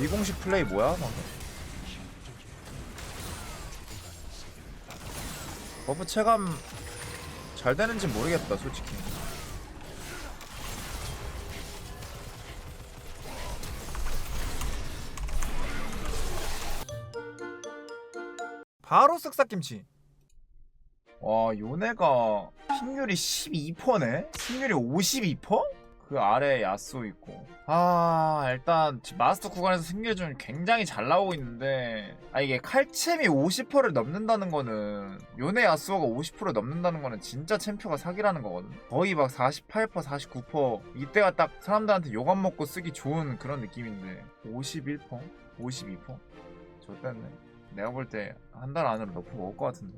미공식 플레이 뭐야 방금? 버프 체감 잘 되는지 모르겠다 솔직히 바로 쓱싹김치 와 요네가 핑률이 12%네? 승률이 52%? 그 아래에 야스오 있고. 아 일단 마스터 구간에서 승률이 좀 굉장히 잘 나오고 있는데. 아 이게 칼챔이 50%를 넘는다는 거는 요네 야스오가 50% 넘는다는 거는 진짜 챔피어가 사기라는 거거든 거의 막 48% 49% 이때가 딱 사람들한테 욕안 먹고 쓰기 좋은 그런 느낌인데. 51% 52% 좋댔네 내가 볼 때 한 달 안으로 너프 먹을 것 같은데.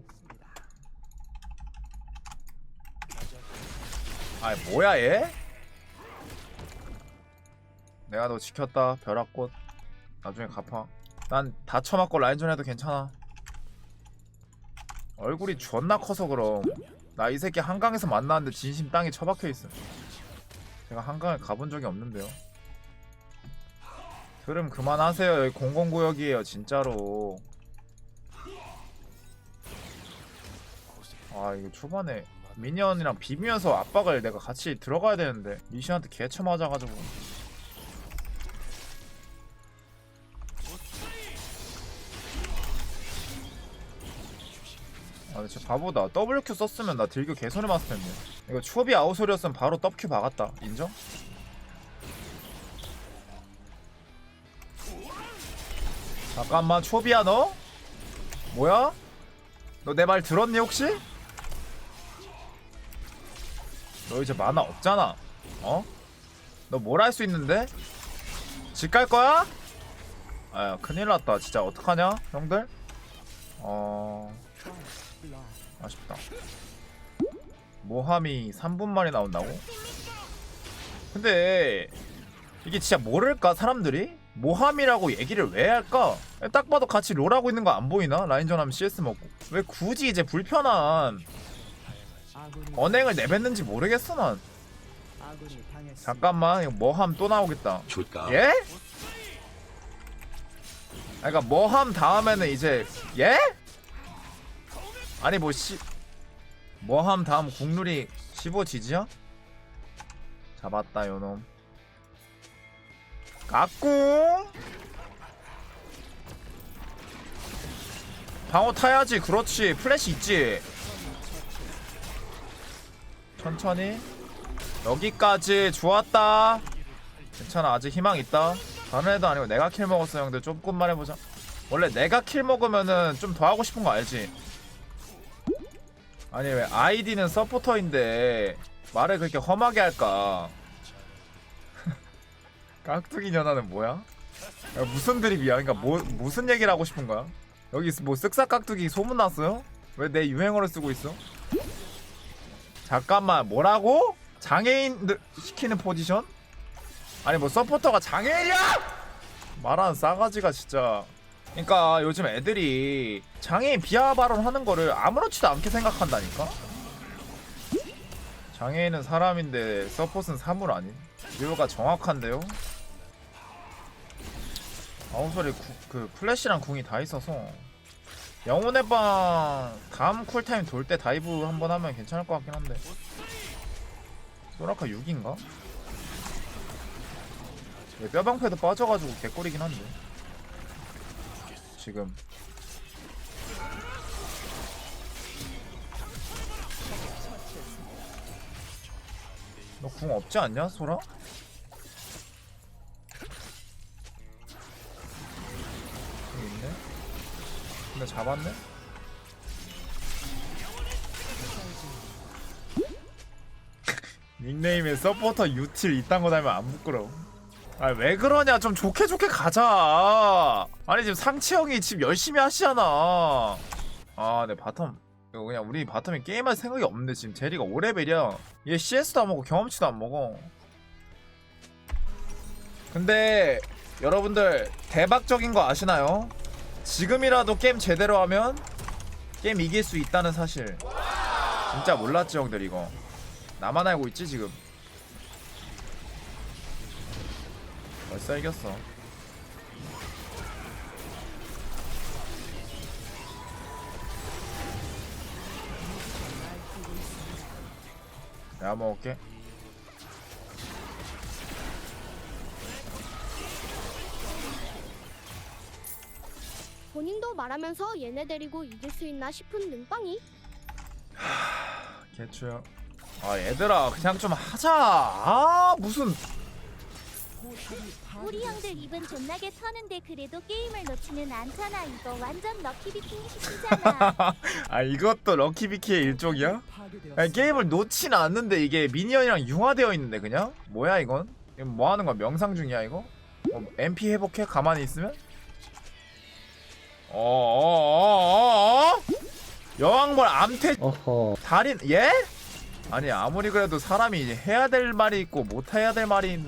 아 뭐야 얘? 내가 너 지켰다. 벼락꽃. 나중에 갚아. 난 다쳐 맞고 라인전 해도 괜찮아. 얼굴이 존나 커서 그럼. 나 이 새끼 한강에서 만났는데 진심 땅에 처박혀 있어 제가 한강에 가본 적이 없는데요. 들음 그만하세요. 여기 공공구역이에요 진짜로. 아 이거 초반에 미니언이랑 비비면서 압박을 내가 같이 들어가야 되는데 리시한테 개쳐 맞아가지고 진짜 바보다 WQ 썼으면 나 딜교 개선해 봤을 텐데 이거 초비 아웃소리였으면 바로 WQ 박았다 인정? 잠깐만 초비야 너? 뭐야? 너 내 말 들었니 혹시? 너 이제 만화 없잖아 어? 너 뭘 할 수 있는데? 집 갈 거야? 아 큰일 났다 진짜 어떡하냐 형들? 어... 아쉽다 모함이 3분 만에 나온다고? 근데 이게 진짜 모를까 사람들이? 모함이라고 얘기를 왜 할까? 딱 봐도 같이 롤하고 있는 거 안 보이나? 라인전 하면 CS 먹고 왜 굳이 이제 불편한 언행을 내뱉는지 모르겠어 난 잠깐만 이거 뭐함 또 나오겠다 줄까? 예? 아, 그러니까 뭐함 다음에는 이제 예? 아니 뭐시 뭐함 다음 국룰이 15 지지야? 잡았다 요놈. 까꿍! 방어 타야지. 그렇지. 플래시 있지. 천천히. 여기까지. 좋았다. 괜찮아. 아직 희망 있다. 다른 애도 아니고 내가 킬 먹었어 형들. 조금만 해보자. 원래 내가 킬 먹으면은 좀 더 하고 싶은 거 알지 아니 왜 아이디는 서포터인데 말을 그렇게 험하게 할까 깍두기 년화는 뭐야? 야, 무슨 드립이야 그러니까 뭐, 무슨 얘기를 하고 싶은 거야 여기 뭐 쓱싹 깍두기 소문 났어요? 왜 내 유행어를 쓰고 있어? 잠깐만 뭐라고? 장애인 시키는 포지션? 아니 뭐 서포터가 장애인이야? 말하는 싸가지가 진짜 그러니까 요즘 애들이 장애인 비하 발언 하는 거를 아무렇지도 않게 생각한다니까? 장애인은 사람인데 서폿은 사물 아닌? 류가 정확한데요? 아우소리 그 플래시랑 궁이 다 있어서 영혼의 방 다음 쿨타임 돌 때 다이브 한번 하면 괜찮을 것 같긴 한데 소라카 6인가? 뼈방패도 빠져가지고 개꿀이긴 한데 지금 너 궁 없지 않냐 소라? 여기 있네 근데 잡았네? 닉네임에 서포터 유틸 이딴 거 달면 안 부끄러워 아왜 그러냐? 좀 좋게 좋게 가자. 아니 지금 상치 형이 지금 열심히 하시잖아. 아내 바텀. 이거 그냥 우리 바텀이 게임할 생각이 없는데 지금 제리가 5레벨이야. 얘 CS도 안 먹고 경험치도 안 먹어. 근데 여러분들 대박적인 거 아시나요? 지금이라도 게임 제대로 하면 게임 이길 수 있다는 사실. 진짜 몰랐지 형들 이거. 나만 알고 있지 지금 됐어 이겼어. 내가 먹을게. 본인도 말하면서 얘네 데리고 이길 수 있나 싶은 눈빵이? 개추야 아 얘들아 그냥 좀 하자. 아 무슨 우리 형들 입은 존나게 터는데 그래도 게임을 놓지는 않잖아 이거 완전 럭키비킹 시키잖아 아 이것도 럭키비키의 일종이야? 아니, 게임을 놓진 않는데 이게 미니언이랑 융화되어 있는데 그냥? 뭐야 이건? 이건 뭐 하는 거야? 명상 중이야 이거? 어, MP 회복해? 가만히 있으면? 어어어어어? 여왕벌 암태 어허 달인 예? 아니 아무리 그래도 사람이 해야 될 말이 있고 못 해야 될 말이 있...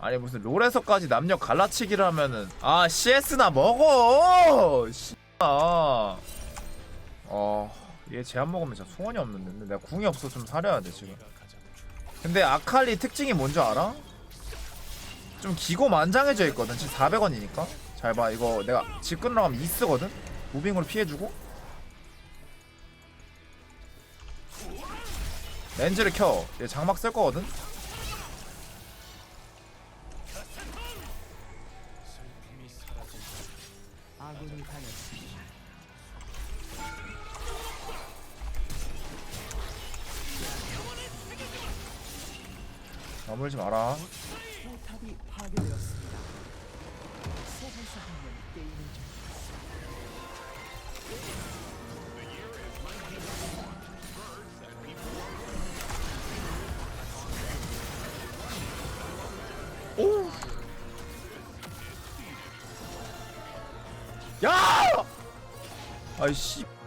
아니 무슨 롤에서까지 남녀 갈라치기를 하면은 아 CS나 먹어! 씨아 어얘 제한 먹으면 진짜 소원이 없는데 내가 궁이 없어 좀 사려야 돼 지금. 근데 아칼리 특징이 뭔지 알아? 좀 기고만장해져 있거든. 지금 400원이니까. 잘 봐. 이거 내가 집 끝나가면 2 쓰거든? 무빙으로 피해주고. 렌즈를 켜. 얘 장막 쓸 거거든. 나물지 마라. 야! 아이씨.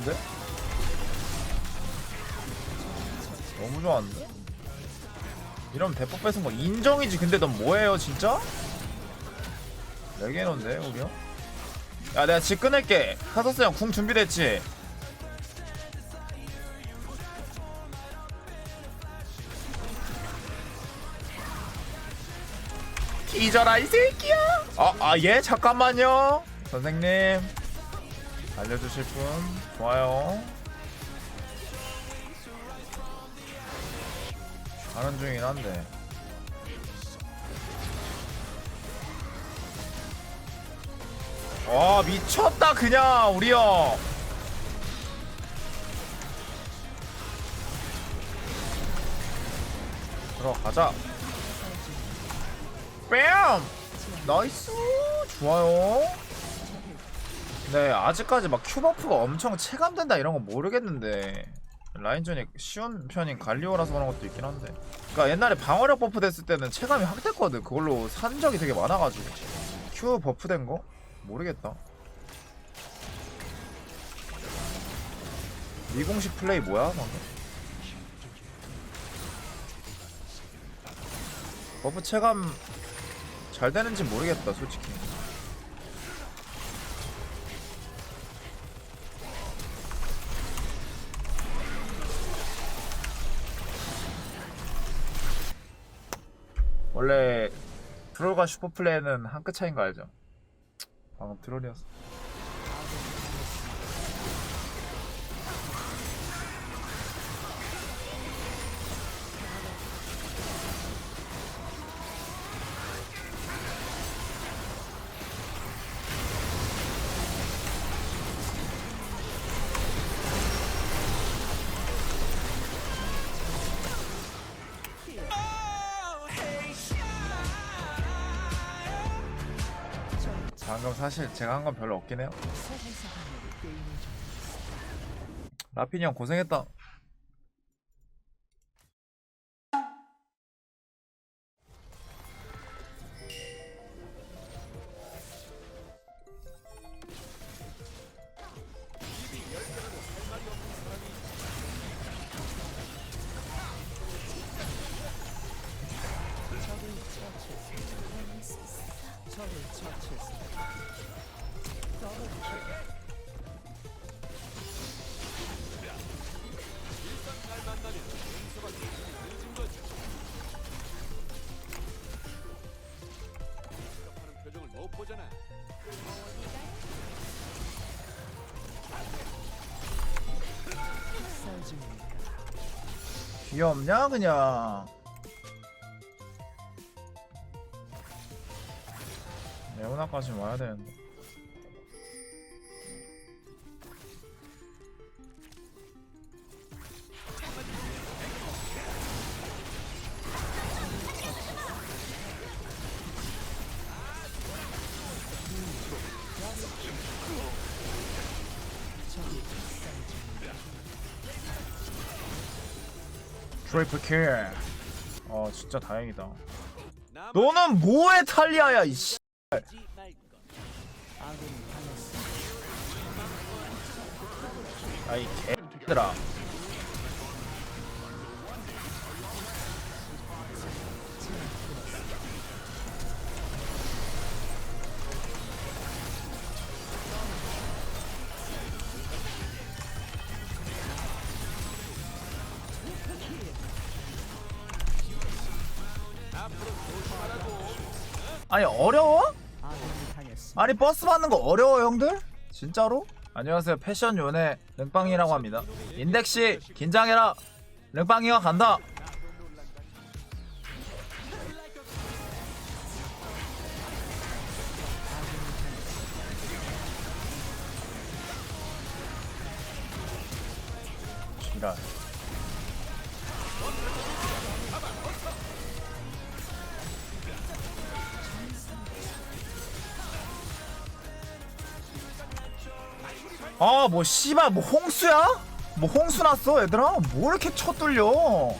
좋은데? 너무 좋았는데? 이러면 대폭 뺏은 거 인정이지 근데 넌 뭐해요 진짜? 네개놓은데 우리 형? 야 내가 집 끊을게 카서스 형 궁 준비됐지? 잊어라 이 새끼야 아아예 잠깐만요 선생님 알려주실 분 좋아요. 가는 중이긴 한데. 와 미쳤다 그냥 우리 형. 들어가자. 뺨! 나이스! 좋아요 네 아직까지 막 큐버프가 엄청 체감된다 이런 건 모르겠는데 라인전이 쉬운 편인 갈리오라서 그런 것도 있긴 한데. 그니까 옛날에 방어력 버프 됐을 때는 체감이 확 됐거든. 그걸로 산 적이 되게 많아가지고. 큐 버프 된 거? 모르겠다. 미공식 플레이 뭐야 방금? 버프 체감 잘 되는지 모르겠다 솔직히 원래 트롤과 슈퍼플레이는 한 끗 차이인 거 알죠? 방금 트롤이었어 방금 사실 제가 한 건 별로 없긴 해요. 라핀이 형 고생했다 귀엽냐 그냥? 레오나까지 와야 되는데 트리플 킬. 어 진짜 다행이다. 너는 뭐해 탈리아야 이씨. 아이 개들아. 아니 어려워? 아니 버스 받는 거 어려워 형들? 진짜로? 안녕하세요 패션 요네 랭빵이라고 합니다 인덱씨 긴장해라 랭빵이가 간다 지랄 아뭐 씨발 뭐 홍수야? 뭐 홍수 났어 얘들아? 뭐 이렇게 쳐 뚫려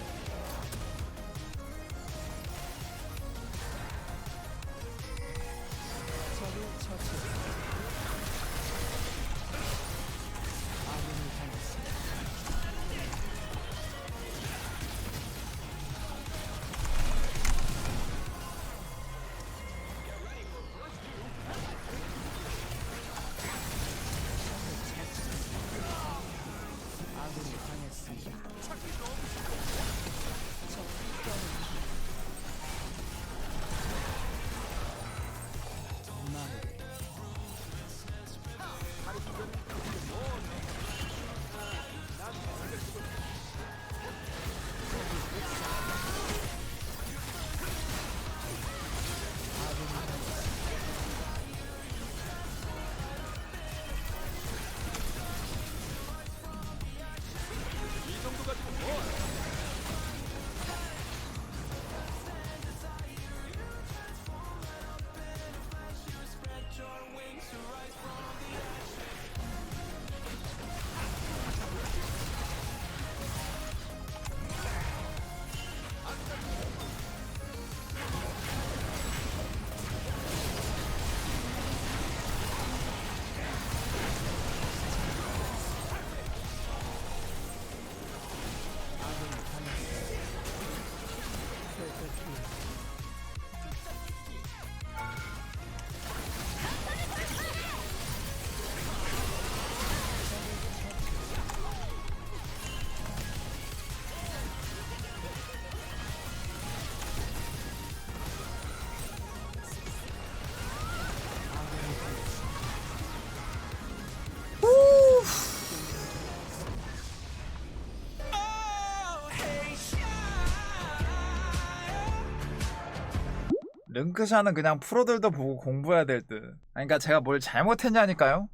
릉크샤는 그냥 프로들도 보고 공부해야 될 듯. 아니, 그러니까 제가 뭘 잘못했냐니까요.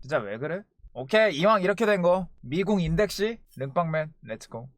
진짜 왜 그래? 오케이 이왕 이렇게 된 거 미궁 인덱시 릉빵맨 렛츠고.